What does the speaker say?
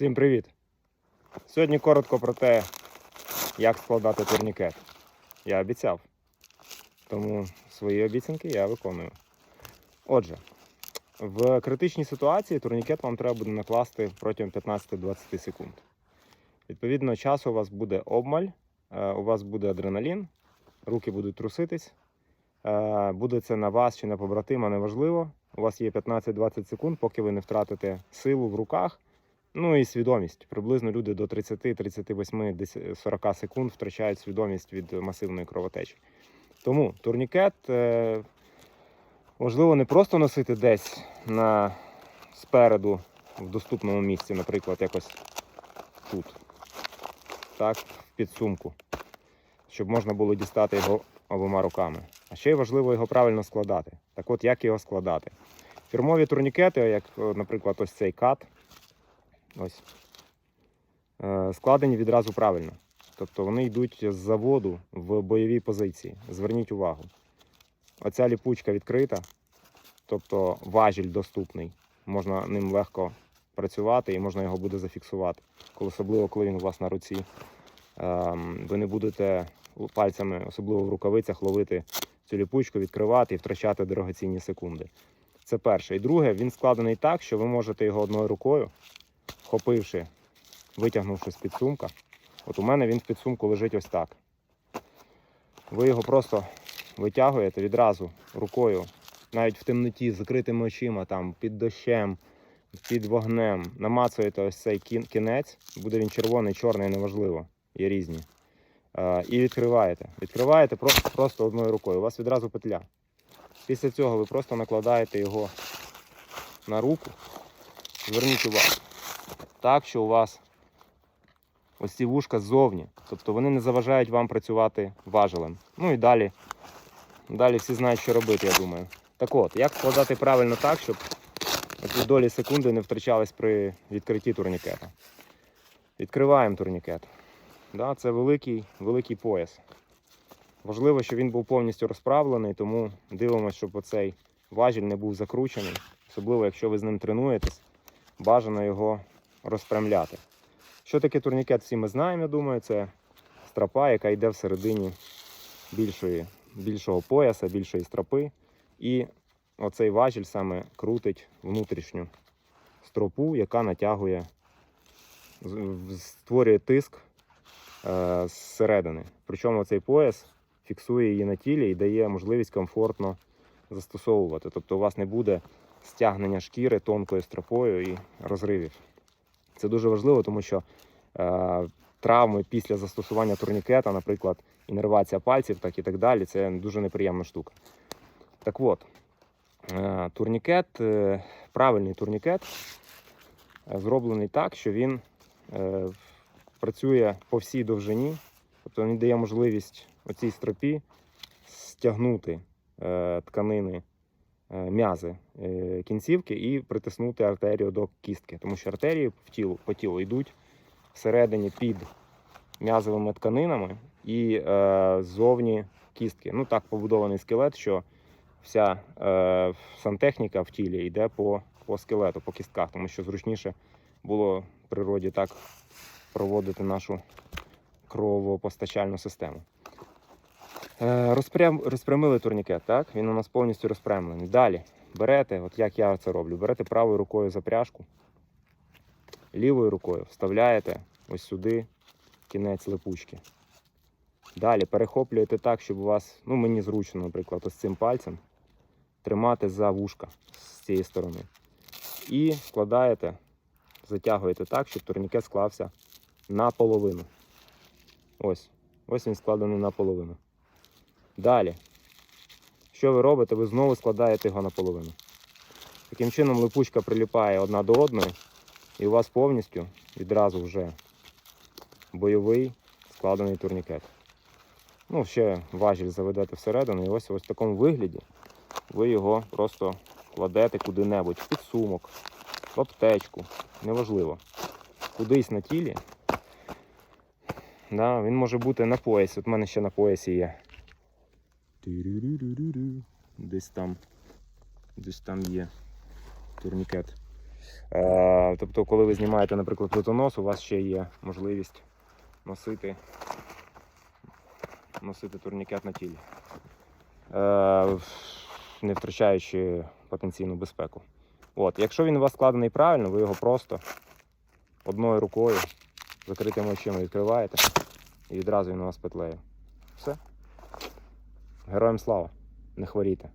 Всім привіт! Сьогодні коротко про те, як складати турнікет. Я обіцяв. Тому свої обіцянки я виконую. Отже, в критичній ситуації турнікет вам треба буде накласти протягом 15-20 секунд. Відповідно, часу у вас буде обмаль, е, у вас буде адреналін, руки будуть труситись. Е, Буде це на вас чи на побратима, неважливо. У вас є 15-20 секунд, поки ви не втратите силу в руках. Ну і свідомість. Приблизно люди до 30, 38, 40 секунд втрачають свідомість від масивної кровотечі. Тому турнікет е, важливо не просто носити десь на спереду, в доступному місці, наприклад, якось тут, так, в підсумку, щоб можна було дістати його обома руками. А ще й важливо його правильно складати. Так от, як його складати? Фірмові турнікети, як, наприклад, ось цей кат, ось, е, складені відразу правильно. Тобто вони йдуть з заводу в бойовій позиції. Зверніть увагу. Оця ліпучка відкрита, тобто важіль доступний. Можна ним легко працювати і можна його буде зафіксувати. Особливо, коли він у вас на руці. Ем, ви не будете пальцями, особливо в рукавицях, ловити цю ліпучку, відкривати і втрачати дорогоцінні секунди. Це перше. І друге, він складений так, що ви можете його одною рукою, вхопивши, витягнувши з підсумка. От у мене він в підсумку лежить ось так. Ви його просто витягуєте відразу рукою, навіть в темноті, з закритими очима, там, під дощем, під вогнем. Намацуєте ось цей кінець, буде він червоний, чорний, неважливо, є різні. Е, і відкриваєте. Відкриваєте просто, просто одною рукою. У вас відразу петля. Після цього ви просто накладаєте його на руку. Зверніть увагу. Так, що у вас ось ці вушка ззовні. Тобто вони не заважають вам працювати важелем. Ну і далі. Далі всі знають, що робити, я думаю. Так от, як складати правильно так, щоб ці долі секунди не втрачались при відкритті турнікета. Відкриваємо турнікет. Да, це великий, великий пояс. Важливо, щоб він був повністю розправлений, тому дивимося, щоб оцей важіль не був закручений. Особливо, якщо ви з ним тренуєтесь, бажано його розпрямляти. Що таке турнікет, всі ми знаємо, я думаю, це стропа, яка йде всередині більшої, більшого пояса, більшої стропи. І оцей важіль саме крутить внутрішню стропу, яка натягує, створює тиск е, зсередини. Причому цей пояс фіксує її на тілі і дає можливість комфортно застосовувати. Тобто у вас не буде стягнення шкіри тонкою стропою і розривів. Це дуже важливо, тому що е, травми після застосування турнікета, наприклад, інервація пальців, так і так далі, це дуже неприємна штука. Так от, е, турнікет, е, правильний турнікет е, зроблений так, що він е, працює по всій довжині, тобто він дає можливість оцій стропі стягнути е, тканини, м'язи е, кінцівки і притиснути артерію до кістки, тому що артерії в тілу, по тілу йдуть всередині під м'язовими тканинами і е, ззовні кістки. Ну так побудований скелет, що вся е, сантехніка в тілі йде по, по скелету, по кістках, тому що зручніше було в природі так проводити нашу кровопостачальну систему. Е, Розпрям, розпрямили турнікет, так? Він у нас повністю розпрямлений. Далі берете, от як я це роблю, берете правою рукою за пряжку, лівою рукою вставляєте ось сюди кінець липучки. Далі перехоплюєте так, щоб у вас, ну мені зручно, наприклад, ось цим пальцем тримати за вушка з цієї сторони. І складаєте, затягуєте так, щоб турнікет склався наполовину. Ось. Ось він складений наполовину. Далі. Що ви робите? Ви знову складаєте його наполовину. Таким чином липучка приліпає одна до одної, і у вас повністю відразу вже бойовий складений турнікет. Ну, ще важіль заведете всередину, і ось ось в такому вигляді ви його просто кладете куди-небудь, в підсумок, в аптечку, неважливо. Кудись на тілі. Да, він може бути на поясі. От в мене ще на поясі є. Десь там. Десь там є турнікет. Е, тобто, коли ви знімаєте, наприклад, плитонос, у вас ще є можливість носити, носити турнікет на тілі, е, не втрачаючи потенційну безпеку. От, якщо він у вас складений правильно, ви його просто одною рукою закритими очима відкриваєте і відразу він у вас петлеє. Все. Героям слава! Не хворійте.